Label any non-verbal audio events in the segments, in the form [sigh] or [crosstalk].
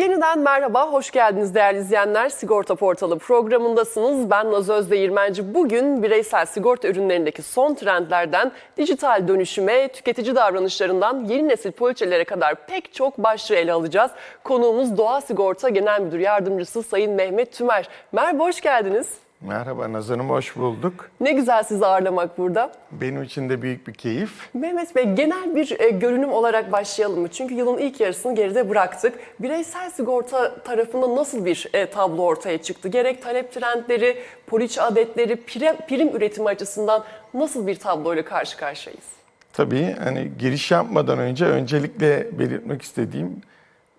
Yeniden merhaba, hoş geldiniz değerli izleyenler. Sigorta Portalı programındasınız. Ben Naz Özdeğirmenci. Bugün bireysel sigorta ürünlerindeki son trendlerden dijital dönüşüme, tüketici davranışlarından yeni nesil poliçelere kadar pek çok başlığı ele alacağız. Konuğumuz Doğa Sigorta Genel Müdür Yardımcısı Sayın Mehmet Tümer. Merhaba, hoş geldiniz. Merhaba Nazan'ım, hoş bulduk. Ne güzel sizi ağırlamak burada. Benim için de büyük bir keyif. Mehmet Bey genel bir e, görünüm olarak başlayalım mı? Çünkü yılın ilk yarısını geride bıraktık. Bireysel sigorta tarafında nasıl bir e, tablo ortaya çıktı? Gerek talep trendleri, poliçe adetleri, prim, prim üretimi açısından nasıl bir tabloyla karşı karşıyayız? Tabii hani giriş yapmadan önce öncelikle belirtmek istediğim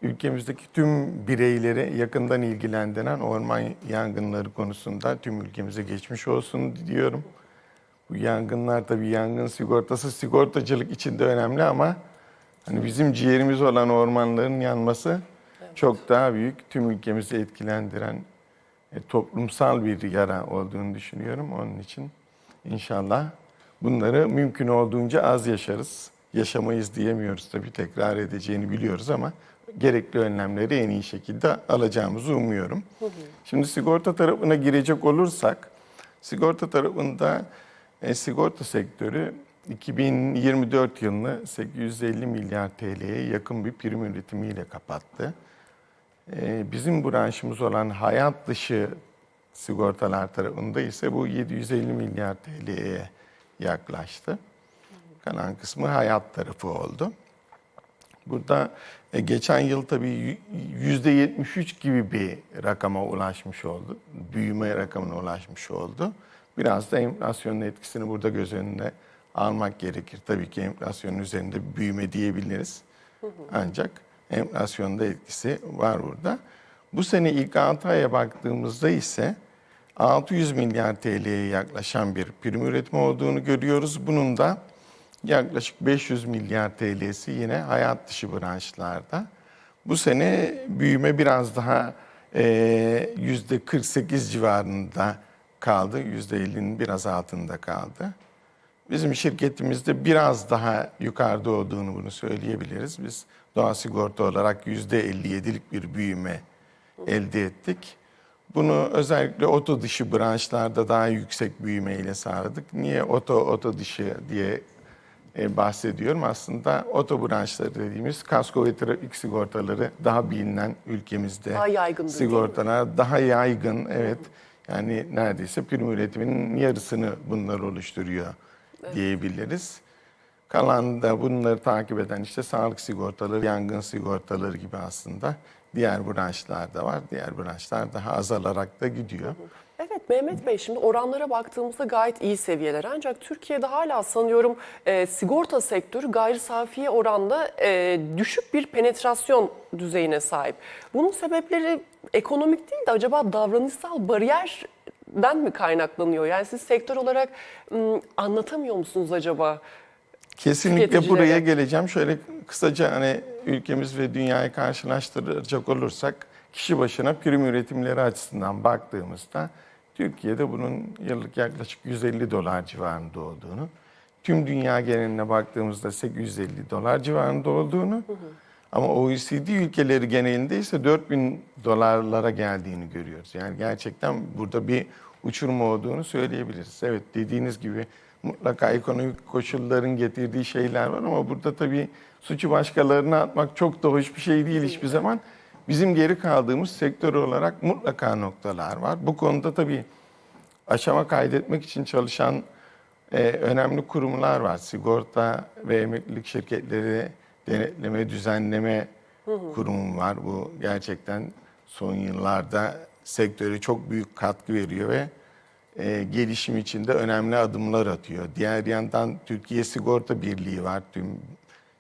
ülkemizdeki tüm bireyleri yakından ilgilendiren orman yangınları konusunda tüm ülkemize geçmiş olsun diyorum. Bu yangınlar tabii yangın sigortası sigortacılık için de önemli ama hani bizim ciğerimiz olan ormanların yanması çok daha büyük tüm ülkemizi etkilendiren e, toplumsal bir yara olduğunu düşünüyorum. Onun için inşallah bunları mümkün olduğunca az yaşarız. Yaşamayız diyemiyoruz tabii tekrar edeceğini biliyoruz ama gerekli önlemleri en iyi şekilde alacağımızı umuyorum. Şimdi sigorta tarafına girecek olursak, sigorta tarafında e, sigorta sektörü 2024 yılını 850 milyar TL'ye yakın bir prim üretimiyle kapattı. E, bizim branşımız olan hayat dışı sigortalar tarafında ise bu 750 milyar TL'ye yaklaştı. Kalan kısmı hayat tarafı oldu. Burada e, geçen yıl tabii yüzde 73 gibi bir rakama ulaşmış oldu. Büyüme rakamına ulaşmış oldu. Biraz da enflasyonun etkisini burada göz önüne almak gerekir. Tabii ki enflasyonun üzerinde büyüme diyebiliriz. Ancak enflasyonun da etkisi var burada. Bu sene ilk 6 aya baktığımızda ise 600 milyar TL'ye yaklaşan bir prim üretimi olduğunu görüyoruz. Bunun da yaklaşık 500 milyar TL'si yine hayat dışı branşlarda. Bu sene büyüme biraz daha e, yüzde 48 civarında kaldı. Yüzde 50'nin biraz altında kaldı. Bizim şirketimizde biraz daha yukarıda olduğunu bunu söyleyebiliriz. Biz doğa sigorta olarak yüzde 57'lik bir büyüme elde ettik. Bunu özellikle oto dışı branşlarda daha yüksek büyümeyle sağladık. Niye oto oto dışı diye e, bahsediyorum. Aslında oto branşları dediğimiz kasko ve trafik sigortaları daha bilinen ülkemizde Daha mi? sigortalar daha yaygın. Evet. Yani neredeyse prim üretiminin yarısını bunlar oluşturuyor diyebiliriz. Kalan da bunları takip eden işte sağlık sigortaları, yangın sigortaları gibi aslında diğer branşlar da var. Diğer branşlar daha azalarak da gidiyor. Evet Mehmet Bey şimdi oranlara baktığımızda gayet iyi seviyeler. Ancak Türkiye'de hala sanıyorum e, sigorta sektörü gayri safiye oranda e, düşük bir penetrasyon düzeyine sahip. Bunun sebepleri ekonomik değil de acaba davranışsal bariyerden mi kaynaklanıyor? Yani siz sektör olarak anlatamıyor musunuz acaba? Kesinlikle buraya geleceğim. Şöyle kısaca hani ülkemiz ve dünyayı karşılaştıracak olursak kişi başına prim üretimleri açısından baktığımızda Türkiye'de bunun yıllık yaklaşık 150 dolar civarında olduğunu, tüm dünya geneline baktığımızda 850 dolar civarında olduğunu ama OECD ülkeleri genelinde ise 4000 dolarlara geldiğini görüyoruz. Yani gerçekten burada bir uçurum olduğunu söyleyebiliriz. Evet dediğiniz gibi mutlaka ekonomik koşulların getirdiği şeyler var ama burada tabii suçu başkalarına atmak çok da hoş bir şey değil hiçbir zaman. Bizim geri kaldığımız sektör olarak mutlaka noktalar var. Bu konuda tabii aşama kaydetmek için çalışan e, önemli kurumlar var. Sigorta ve emeklilik şirketleri denetleme, düzenleme kurumu var. Bu gerçekten son yıllarda sektöre çok büyük katkı veriyor ve e, gelişim için de önemli adımlar atıyor. Diğer yandan Türkiye Sigorta Birliği var. Tüm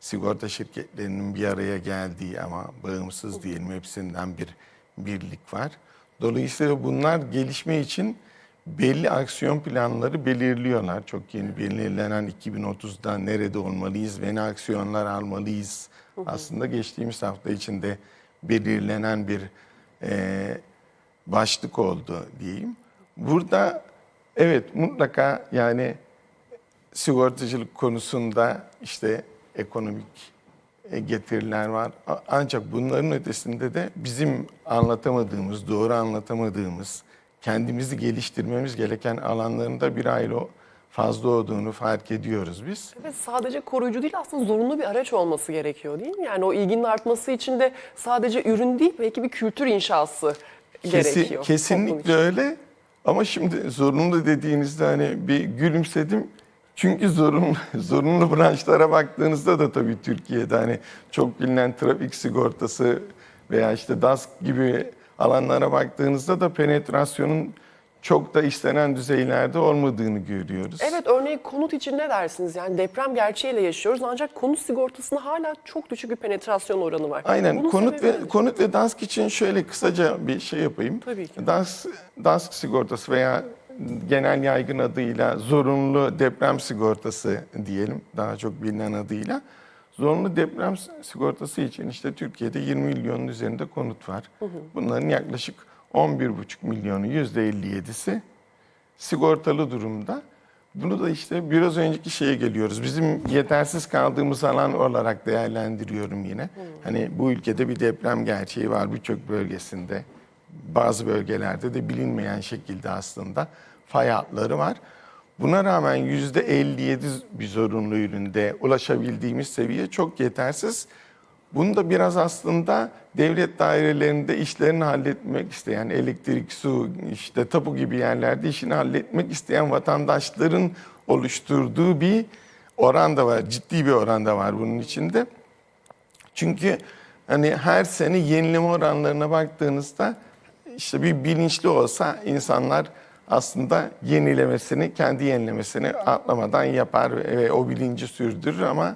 sigorta şirketlerinin bir araya geldiği ama bağımsız diyelim hepsinden bir birlik var. Dolayısıyla bunlar gelişme için belli aksiyon planları belirliyorlar. Çok yeni belirlenen 2030'da nerede olmalıyız ve ne aksiyonlar almalıyız. Aslında geçtiğimiz hafta içinde belirlenen bir e, başlık oldu diyeyim. Burada evet mutlaka yani sigortacılık konusunda işte ekonomik e, getiriler var. Ancak bunların ötesinde de bizim anlatamadığımız, doğru anlatamadığımız, kendimizi geliştirmemiz gereken alanlarında bir aile fazla olduğunu fark ediyoruz biz. Evet sadece koruyucu değil aslında zorunlu bir araç olması gerekiyor değil mi? Yani o ilginin artması için de sadece ürün değil belki bir kültür inşası Kesi- gerekiyor. kesinlikle öyle. Ama şimdi zorunlu dediğinizde hani bir gülümsedim. Çünkü zorunlu, [laughs] zorunlu branşlara baktığınızda da tabii Türkiye'de hani çok bilinen trafik sigortası veya işte DASK gibi alanlara baktığınızda da penetrasyonun çok da istenen düzeylerde olmadığını görüyoruz. Evet örneğin konut için ne dersiniz? Yani deprem gerçeğiyle yaşıyoruz ancak konut sigortasında hala çok düşük bir penetrasyon oranı var. Aynen. Bunun konut ve nedir? konut ve DASK için şöyle kısaca bir şey yapayım. Tabii ki. DASK, DASK sigortası veya genel yaygın adıyla zorunlu deprem sigortası diyelim daha çok bilinen adıyla. Zorunlu deprem sigortası için işte Türkiye'de 20 milyonun üzerinde konut var. Bunların yaklaşık 11,5 milyonu %57'si sigortalı durumda. Bunu da işte biraz önceki şeye geliyoruz. Bizim yetersiz kaldığımız alan olarak değerlendiriyorum yine. Hani bu ülkede bir deprem gerçeği var birçok bölgesinde. Bazı bölgelerde de bilinmeyen şekilde aslında fay hatları var. Buna rağmen %57 bir zorunlu üründe ulaşabildiğimiz seviye çok yetersiz. Bunu da biraz aslında devlet dairelerinde işlerini halletmek isteyen, elektrik, su, işte tapu gibi yerlerde işini halletmek isteyen vatandaşların oluşturduğu bir oran da var. Ciddi bir oran da var bunun içinde. Çünkü hani her sene yenileme oranlarına baktığınızda işte bir bilinçli olsa insanlar aslında yenilemesini, kendi yenilemesini atlamadan yapar ve o bilinci sürdürür ama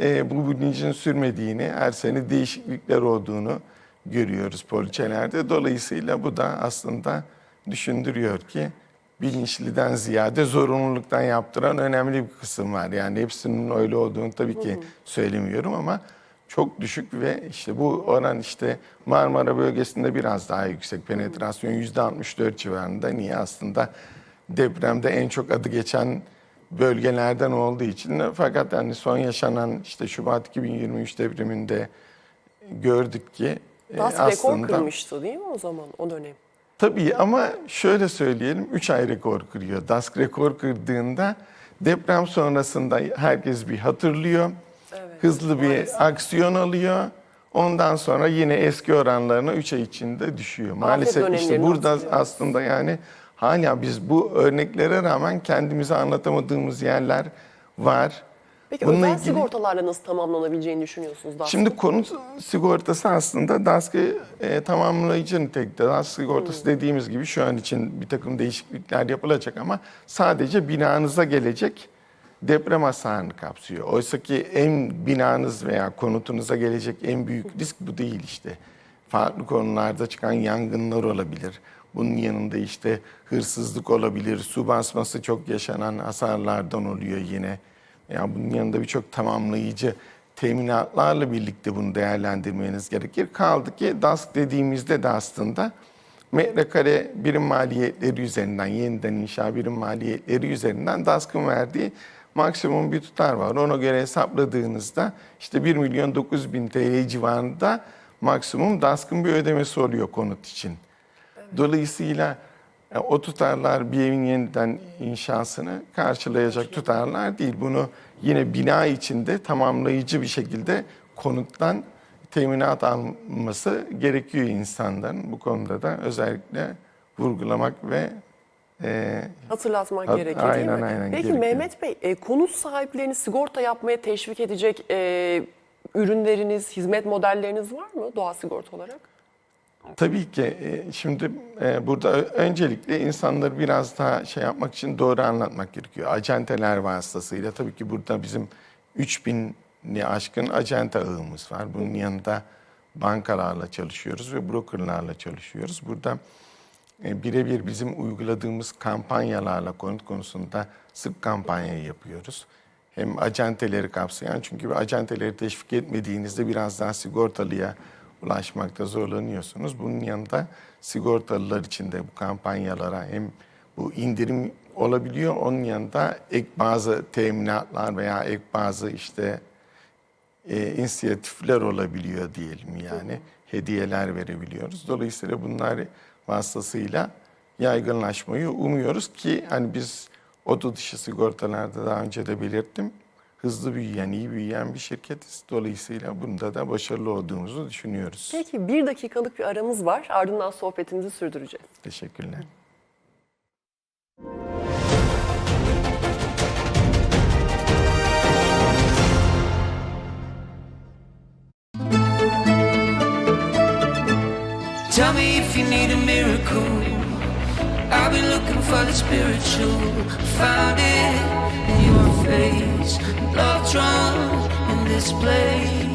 e, bu bilincin sürmediğini, her sene değişiklikler olduğunu görüyoruz poliçelerde. Dolayısıyla bu da aslında düşündürüyor ki bilinçliden ziyade zorunluluktan yaptıran önemli bir kısım var. Yani hepsinin öyle olduğunu tabii ki söylemiyorum ama çok düşük ve işte bu oran işte Marmara bölgesinde biraz daha yüksek penetrasyon %64 civarında. Niye aslında depremde en çok adı geçen bölgelerden olduğu için fakat yani son yaşanan işte Şubat 2023 depreminde gördük ki e, DASK rekor kırmıştı değil mi o zaman o dönem? Tabii ama şöyle söyleyelim 3 ay rekor kırıyor. DASK rekor kırdığında deprem sonrasında herkes bir hatırlıyor. Hızlı bir maalesef. aksiyon alıyor. Ondan sonra yine eski oranlarına 3 ay içinde düşüyor. Maalesef işte burada aslında yani hala biz bu örneklere rağmen kendimize anlatamadığımız yerler var. Peki Bununla özel ilgili- sigortalarla nasıl tamamlanabileceğini düşünüyorsunuz? DASK'ın? Şimdi konut sigortası aslında DASK'ı e, tamamlayıcı nitelikte. DASK sigortası dediğimiz gibi şu an için bir takım değişiklikler yapılacak ama sadece binanıza gelecek deprem hasarını kapsıyor. Oysa ki en binanız veya konutunuza gelecek en büyük risk bu değil işte. Farklı konularda çıkan yangınlar olabilir. Bunun yanında işte hırsızlık olabilir, su basması çok yaşanan hasarlardan oluyor yine. Ya bunun yanında birçok tamamlayıcı teminatlarla birlikte bunu değerlendirmeniz gerekir. Kaldı ki DASK dediğimizde de aslında metrekare birim maliyetleri üzerinden, yeniden inşa birim maliyetleri üzerinden DASK'ın verdiği maksimum bir tutar var. Ona göre hesapladığınızda işte 1 milyon 900 bin TL civarında maksimum DASK'ın bir ödemesi oluyor konut için. Dolayısıyla e, o tutarlar bir evin yeniden inşasını karşılayacak tutarlar değil. Bunu yine bina içinde tamamlayıcı bir şekilde konuttan teminat alması gerekiyor insanların. Bu konuda da özellikle vurgulamak ve e, Hatırlatmak Hat- gerekiyor değil aynen, mi? aynen, Peki gerekiyor. Mehmet Bey, e, konut sahiplerini sigorta yapmaya teşvik edecek e, ürünleriniz, hizmet modelleriniz var mı doğa sigorta olarak? Tabii ki e, şimdi e, burada öncelikle insanları biraz daha şey yapmak için doğru anlatmak gerekiyor. Acenteler vasıtasıyla tabii ki burada bizim 3000'li aşkın acente ağımız var. Bunun yanında bankalarla çalışıyoruz ve brokerlarla çalışıyoruz. Burada birebir bizim uyguladığımız kampanyalarla konut konusunda sık kampanya yapıyoruz. Hem acenteleri kapsayan çünkü acenteleri teşvik etmediğinizde biraz daha sigortalıya ulaşmakta zorlanıyorsunuz. Bunun yanında sigortalılar için de bu kampanyalara hem bu indirim olabiliyor. Onun yanında ek bazı teminatlar veya ek bazı işte e, inisiyatifler olabiliyor diyelim yani. Hediyeler verebiliyoruz. Dolayısıyla bunlar vasıtasıyla yaygınlaşmayı umuyoruz ki hani biz oda dışı sigortalarda daha önce de belirttim. Hızlı büyüyen, iyi büyüyen bir şirketiz. Dolayısıyla bunda da başarılı olduğumuzu düşünüyoruz. Peki bir dakikalık bir aramız var. Ardından sohbetimizi sürdüreceğiz. Teşekkürler. Tell me if you need a miracle. I've been looking for the spiritual. Found it in your face. Love drawn in this place.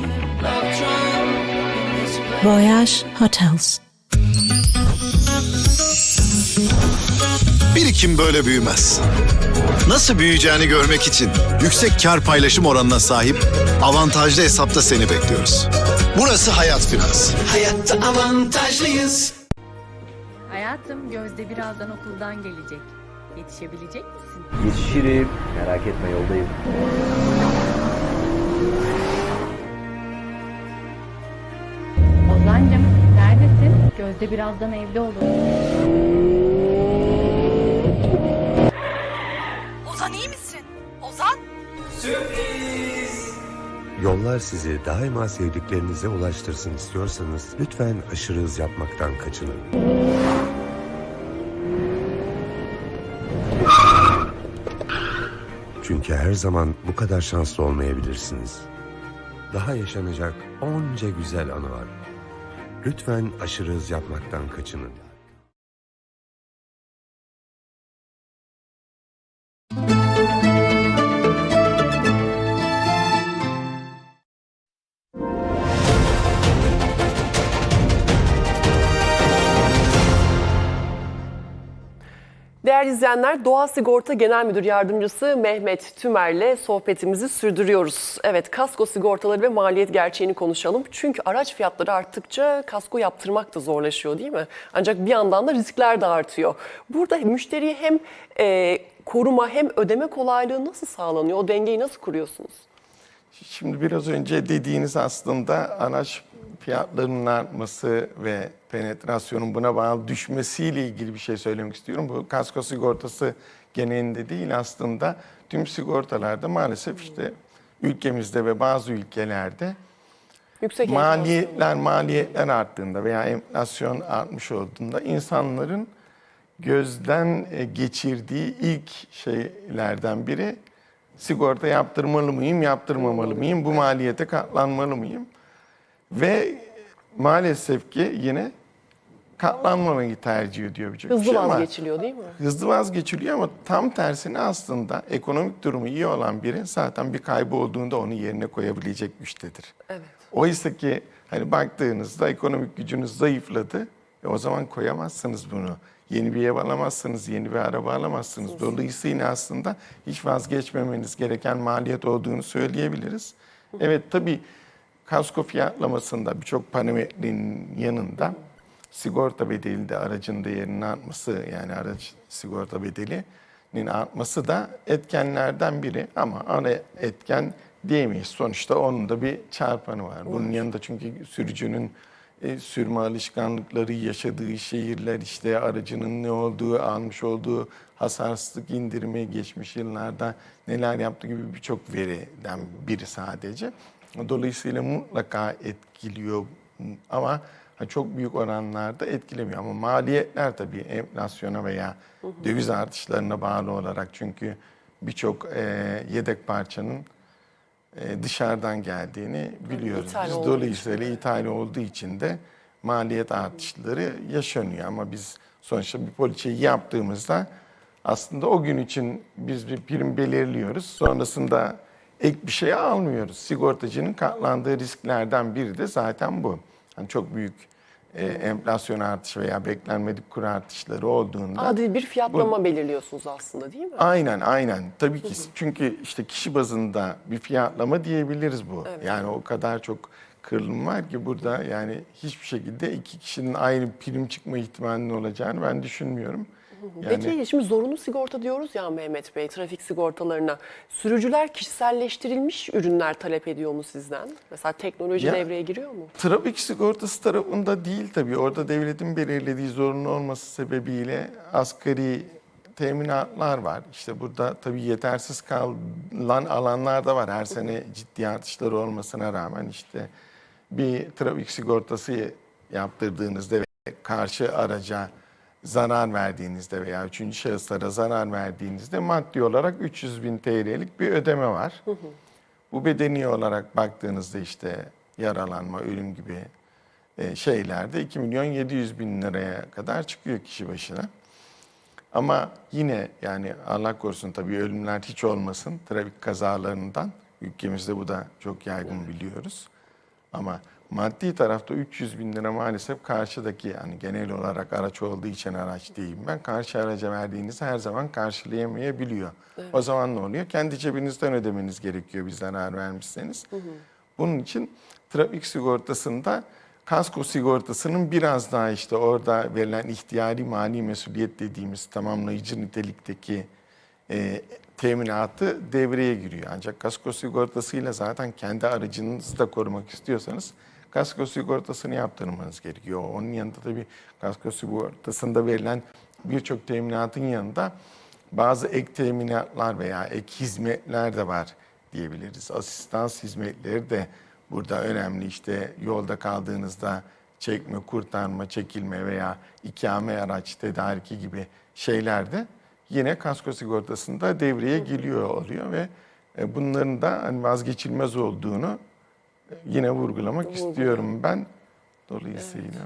Love drawn in this place. Voyage Hotels. Birikim böyle büyümez. Nasıl büyüyeceğini görmek için yüksek kar paylaşım oranına sahip avantajlı hesapta seni bekliyoruz. Burası Hayat Finans. Hayatta avantajlıyız. Hayatım Gözde birazdan okuldan gelecek. Yetişebilecek misin? Yetişirim. Merak etme yoldayım. Ozan'cım neredesin? Gözde birazdan evde olur. Ozan iyi misin? Ozan? Yollar sizi daima sevdiklerinize ulaştırsın istiyorsanız lütfen aşırı hız yapmaktan kaçının. Çünkü her zaman bu kadar şanslı olmayabilirsiniz. Daha yaşanacak onca güzel anı var. Lütfen aşırı hız yapmaktan kaçının. Değerli izleyenler, Doğa Sigorta Genel Müdür Yardımcısı Mehmet Tümer'le sohbetimizi sürdürüyoruz. Evet, kasko sigortaları ve maliyet gerçeğini konuşalım. Çünkü araç fiyatları arttıkça kasko yaptırmak da zorlaşıyor değil mi? Ancak bir yandan da riskler de artıyor. Burada müşteriye hem e, koruma hem ödeme kolaylığı nasıl sağlanıyor? O dengeyi nasıl kuruyorsunuz? Şimdi biraz önce dediğiniz aslında araç fiyatlarının artması ve penetrasyonun buna bağlı düşmesiyle ilgili bir şey söylemek istiyorum. Bu kasko sigortası genelinde değil aslında tüm sigortalarda maalesef işte ülkemizde ve bazı ülkelerde Yüksek maliyetler maliyetler arttığında veya enflasyon artmış olduğunda insanların gözden e, geçirdiği ilk şeylerden biri sigorta yaptırmalı mıyım, yaptırmamalı mıyım, bu maliyete katlanmalı mıyım? Ve maalesef ki yine katlanmamayı tercih ediyor birçok Hızlı kişi ama vazgeçiliyor değil mi? hızlı vazgeçiliyor ama tam tersine aslında ekonomik durumu iyi olan biri zaten bir kaybı olduğunda onu yerine koyabilecek güçtedir. Evet. Oysa ki hani baktığınızda ekonomik gücünüz zayıfladı. E o zaman koyamazsınız bunu. Yeni bir ev alamazsınız, yeni bir araba alamazsınız. Dolayısıyla aslında hiç vazgeçmemeniz gereken maliyet olduğunu söyleyebiliriz. Evet tabii kasko fiyatlamasında birçok parametrenin yanında sigorta bedeli de aracın değerinin artması yani araç sigorta bedelinin artması da etkenlerden biri ama ana etken diyemeyiz. Sonuçta onun da bir çarpanı var. Bunun yanında çünkü sürücünün e, sürme alışkanlıkları, yaşadığı şehirler, işte aracının ne olduğu, almış olduğu hasarsızlık indirimi, geçmiş yıllarda neler yaptığı gibi birçok veriden biri sadece. Dolayısıyla mutlaka etkiliyor ama çok büyük oranlarda etkilemiyor. Ama maliyetler tabii enflasyona veya döviz artışlarına bağlı olarak çünkü birçok e, yedek parçanın dışarıdan geldiğini biliyoruz. ithal Biz dolayısıyla ithal olduğu için de maliyet artışları yaşanıyor. Ama biz sonuçta bir poliçeyi yaptığımızda aslında o gün için biz bir prim belirliyoruz. Sonrasında ek bir şey almıyoruz. Sigortacının katlandığı risklerden biri de zaten bu. Yani çok büyük e, enflasyon artışı veya beklenmedik kur artışları olduğunda Adil bir fiyatlama belirliyorsunuz aslında değil mi? Aynen aynen. Tabii ki çünkü işte kişi bazında bir fiyatlama diyebiliriz bu. Evet. Yani o kadar çok kırılım var ki burada yani hiçbir şekilde iki kişinin aynı prim çıkma ihtimalinin olacağını ben düşünmüyorum. Yani Peki şimdi zorunlu sigorta diyoruz ya Mehmet Bey trafik sigortalarına. Sürücüler kişiselleştirilmiş ürünler talep ediyor mu sizden? Mesela teknoloji Ya- devreye giriyor mu? Trafik sigortası tarafında değil tabii. Orada devletin belirlediği zorunlu olması sebebiyle asgari teminatlar var. İşte burada tabii yetersiz kalan alanlar da var. Her sene ciddi artışları olmasına rağmen işte bir trafik sigortası yaptırdığınızda ve karşı araca zarar verdiğinizde veya üçüncü şahıslara zarar verdiğinizde maddi olarak 300 bin TL'lik bir ödeme var. Bu bedeni olarak baktığınızda işte yaralanma, ölüm gibi e, şeylerde 2 milyon 700 bin liraya kadar çıkıyor kişi başına. Ama yine yani Allah korusun tabii ölümler hiç olmasın trafik kazalarından. Ülkemizde bu da çok yaygın biliyoruz. Ama maddi tarafta 300 bin lira maalesef karşıdaki yani genel olarak araç olduğu için araç diyeyim ben. Karşı araca verdiğinizi her zaman karşılayamayabiliyor. O zaman ne oluyor? Kendi cebinizden ödemeniz gerekiyor bir zarar vermişseniz. Bunun için trafik sigortasında kasko sigortasının biraz daha işte orada verilen ihtiyari mali mesuliyet dediğimiz tamamlayıcı nitelikteki e, teminatı devreye giriyor. Ancak kasko sigortasıyla zaten kendi aracınızı da korumak istiyorsanız kasko sigortasını yaptırmanız gerekiyor. Onun yanında tabii kasko sigortasında verilen birçok teminatın yanında bazı ek teminatlar veya ek hizmetler de var diyebiliriz. Asistans hizmetleri de burada önemli. İşte yolda kaldığınızda çekme, kurtarma, çekilme veya ikame araç tedariki gibi şeyler de yine kasko sigortasında devreye giriyor oluyor ve e, bunların da hani vazgeçilmez olduğunu yine vurgulamak istiyorum ben. Dolayısıyla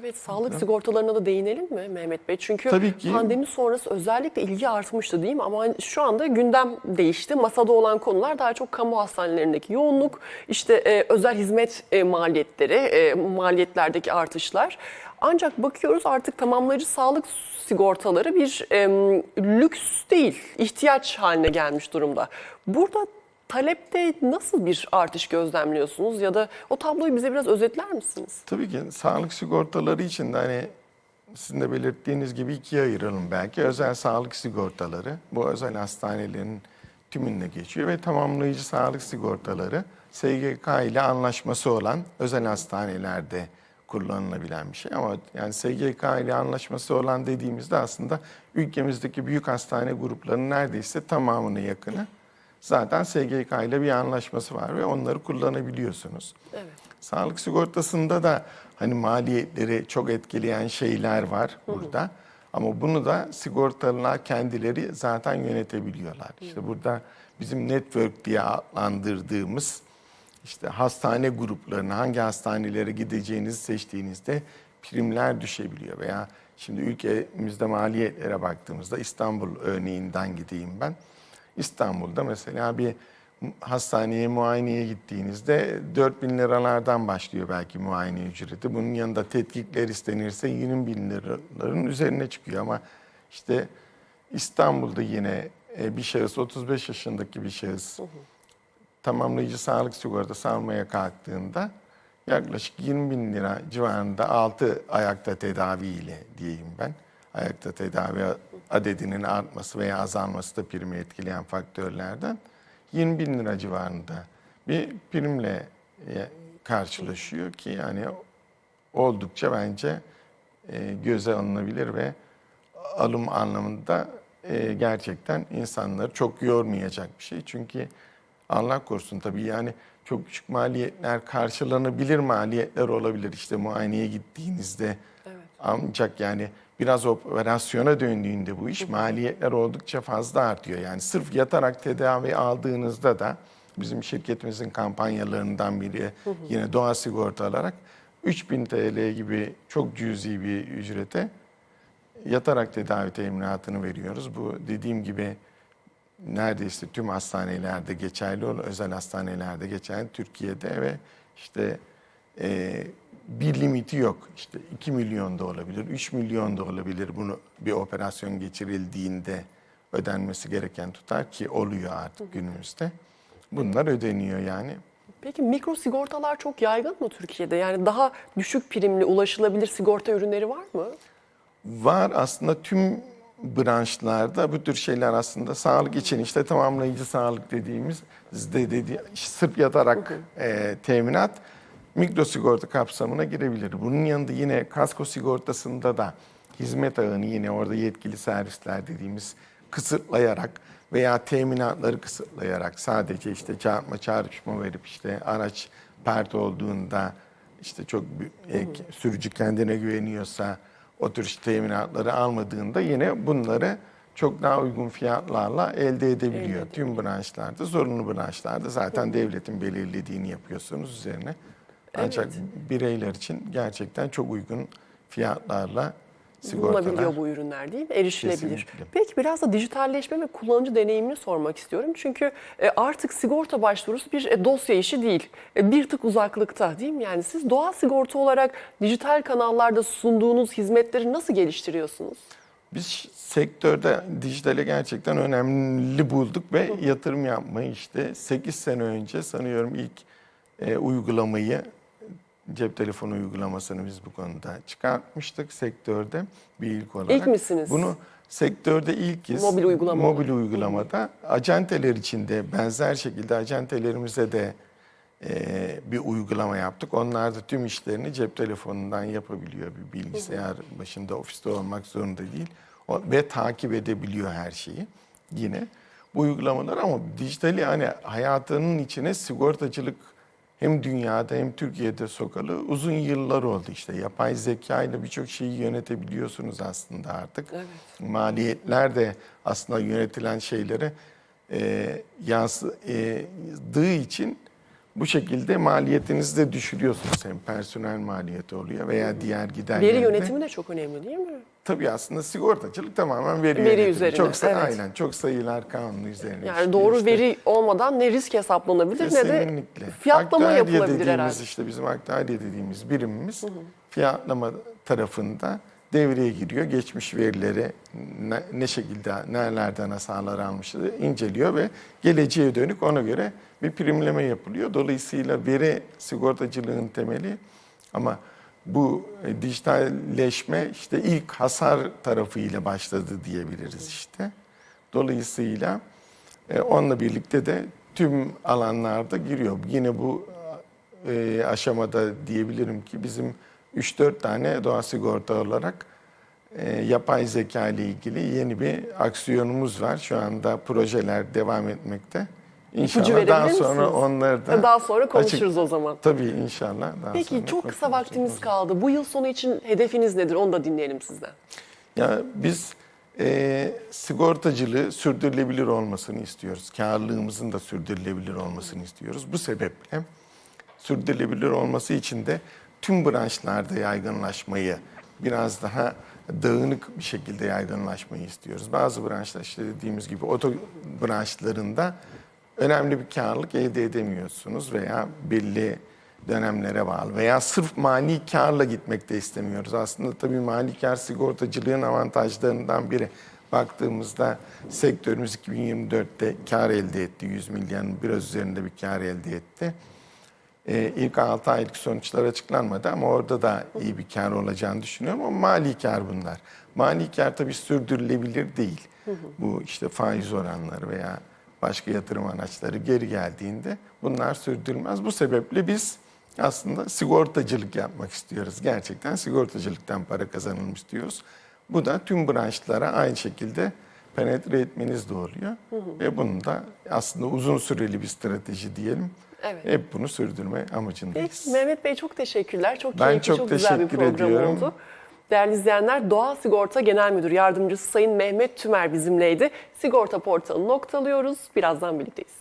Evet, sağlık sigortalarına da değinelim mi Mehmet Bey? Çünkü Tabii ki. pandemi sonrası özellikle ilgi artmıştı değil mi? Ama şu anda gündem değişti. Masada olan konular daha çok kamu hastanelerindeki yoğunluk, işte e, özel hizmet e, maliyetleri, e, maliyetlerdeki artışlar. Ancak bakıyoruz artık tamamlayıcı sağlık sigortaları bir e, lüks değil, ihtiyaç haline gelmiş durumda. Burada talepte nasıl bir artış gözlemliyorsunuz ya da o tabloyu bize biraz özetler misiniz? Tabii ki sağlık sigortaları için de hani sizin de belirttiğiniz gibi ikiye ayıralım belki. Özel sağlık sigortaları, bu özel hastanelerin tümünde geçiyor ve tamamlayıcı sağlık sigortaları SGK ile anlaşması olan özel hastanelerde kullanılabilen bir şey. Ama yani SGK ile anlaşması olan dediğimizde aslında ülkemizdeki büyük hastane gruplarının neredeyse tamamına yakını zaten SGK ile bir anlaşması var ve onları kullanabiliyorsunuz. Evet. Sağlık sigortasında da hani maliyetleri çok etkileyen şeyler var burada. Ama bunu da sigortalılar kendileri zaten yönetebiliyorlar. İşte burada bizim network diye adlandırdığımız işte hastane gruplarına hangi hastanelere gideceğinizi seçtiğinizde primler düşebiliyor veya şimdi ülkemizde maliyetlere baktığımızda İstanbul örneğinden gideyim ben. İstanbul'da mesela bir hastaneye muayeneye gittiğinizde 4 bin liralardan başlıyor belki muayene ücreti. Bunun yanında tetkikler istenirse 20 bin liraların üzerine çıkıyor ama işte İstanbul'da yine e, bir şahıs 35 yaşındaki bir şahıs tamamlayıcı sağlık sigortası almaya kalktığında yaklaşık 20 bin lira civarında 6 ayakta tedaviyle diyeyim ben. Ayakta tedavi adedinin artması veya azalması da primi etkileyen faktörlerden 20 bin lira civarında bir primle e, karşılaşıyor ki yani oldukça bence e, göze alınabilir ve alım anlamında e, gerçekten insanları çok yormayacak bir şey. Çünkü Allah korusun tabii yani çok küçük maliyetler karşılanabilir maliyetler olabilir. İşte muayeneye gittiğinizde ancak yani biraz operasyona döndüğünde bu iş maliyetler oldukça fazla artıyor. Yani sırf yatarak tedavi aldığınızda da bizim şirketimizin kampanyalarından biri yine doğa sigorta alarak 3000 TL gibi çok cüzi bir ücrete yatarak tedavi teminatını veriyoruz. Bu dediğim gibi neredeyse tüm hastanelerde geçerli olan özel hastanelerde geçerli Türkiye'de ve işte e, bir limiti yok. İşte 2 milyon da olabilir, 3 milyon da olabilir bunu bir operasyon geçirildiğinde ödenmesi gereken tutar ki oluyor artık günümüzde. Bunlar ödeniyor yani. Peki mikro sigortalar çok yaygın mı Türkiye'de? Yani daha düşük primli ulaşılabilir sigorta ürünleri var mı? Var aslında tüm branşlarda bu tür şeyler aslında sağlık için işte tamamlayıcı sağlık dediğimiz de dedi sırf yatarak e, teminat mikro sigorta kapsamına girebilir. Bunun yanında yine kasko sigortasında da hizmet ağını yine orada yetkili servisler dediğimiz kısıtlayarak veya teminatları kısıtlayarak sadece işte çarpma çarpışma verip işte araç pert olduğunda işte çok e, sürücü kendine güveniyorsa o tür işte teminatları almadığında yine bunları çok daha uygun fiyatlarla elde edebiliyor. Tüm branşlarda, zorunlu branşlarda zaten devletin belirlediğini yapıyorsunuz üzerine. Ancak bireyler için gerçekten çok uygun fiyatlarla sigortalar. Bulunabiliyor bu ürünler değil mi? Erişilebilir. Kesinlikle. Peki biraz da dijitalleşme ve kullanıcı deneyimini sormak istiyorum. Çünkü e, artık sigorta başvurusu bir e, dosya işi değil. E, Bir tık uzaklıkta değil mi? Yani siz doğal sigorta olarak dijital kanallarda sunduğunuz hizmetleri nasıl geliştiriyorsunuz? Biz sektörde dijitale gerçekten önemli bulduk ve yatırım yapmayı işte 8 sene önce sanıyorum ilk e, uygulamayı cep telefonu uygulamasını biz bu konuda çıkartmıştık sektörde bir ilk olarak. İlk misiniz? Bunu sektörde ilkiz. Mobil uygulama Mobil uygulamada acenteler için de benzer şekilde acentelerimize de e, bir uygulama yaptık. Onlar da tüm işlerini cep telefonundan yapabiliyor. Bir bilgisayar başında ofiste olmak zorunda değil. O- ve takip edebiliyor her şeyi yine. Bu uygulamalar ama dijitali hani hayatının içine sigortacılık hem dünyada hem Türkiye'de sokalı uzun yıllar oldu işte. Yapay zeka ile birçok şeyi yönetebiliyorsunuz aslında artık. Maliyetler de aslında yönetilen şeylere e, yansıdığı için bu şekilde maliyetinizi de düşürüyorsunuz. Hem personel maliyeti oluyor veya diğer giderlerde. Veri yönetimi de çok önemli değil mi? Tabii aslında sigortacılık tamamen veri, Veri yönetimi. üzerine, Çok evet. Aynen çok sayılar kanunu üzerine. Yani işliyor doğru işte. veri olmadan ne risk hesaplanabilir ne de Kesinlikle. fiyatlama Aktuarya yapılabilir dediğimiz herhalde. işte bizim aktuarya dediğimiz birimimiz fiyatlama tarafında devreye giriyor. Geçmiş verileri ne, ne şekilde nerelerden hasarlar almıştı inceliyor ve geleceğe dönük ona göre bir primleme yapılıyor. Dolayısıyla veri sigortacılığın temeli ama bu e, dijitalleşme işte ilk hasar tarafıyla başladı diyebiliriz işte. Dolayısıyla e, onunla birlikte de tüm alanlarda giriyor. Yine bu e, aşamada diyebilirim ki bizim 3-4 tane doğa sigorta olarak yapay zeka ile ilgili yeni bir aksiyonumuz var. Şu anda projeler devam etmekte. İnşallah verebilir daha sonra misiniz? onları da Daha sonra açık- konuşuruz o zaman. Tabii inşallah. Daha Peki sonra çok kısa vaktimiz kaldı. Bu yıl sonu için hedefiniz nedir? Onu da dinleyelim sizden. Ya biz e, sigortacılığı sürdürülebilir olmasını istiyoruz. Karlılığımızın da sürdürülebilir olmasını istiyoruz. Bu sebeple sürdürülebilir olması için de tüm branşlarda yaygınlaşmayı biraz daha dağınık bir şekilde yaygınlaşmayı istiyoruz. Bazı branşlar işte dediğimiz gibi oto branşlarında önemli bir karlılık elde edemiyorsunuz veya belli dönemlere bağlı veya sırf mali karla gitmek de istemiyoruz. Aslında tabii mali kar sigortacılığın avantajlarından biri. Baktığımızda sektörümüz 2024'te kar elde etti. 100 milyonun biraz üzerinde bir kar elde etti. Ee, ilk 6 aylık sonuçlar açıklanmadı ama orada da iyi bir kar olacağını düşünüyorum ama mali kar bunlar. Mali kar tabii sürdürülebilir değil. Bu işte faiz oranları veya başka yatırım araçları geri geldiğinde bunlar sürdürülmez. Bu sebeple biz aslında sigortacılık yapmak istiyoruz. Gerçekten sigortacılıktan para kazanalım istiyoruz. Bu da tüm branşlara aynı şekilde penetre etmeniz de oluyor. Ve bunun da aslında uzun süreli bir strateji diyelim. Evet. Hep bunu sürdürme amacındayız. Peki Mehmet Bey çok teşekkürler. Çok Ben keyifli, çok çok, güzel bir program ediyorum. oldu. Değerli izleyenler, Doğa Sigorta Genel Müdür Yardımcısı Sayın Mehmet Tümer bizimleydi. Sigorta portalını noktalıyoruz. Birazdan birlikteyiz.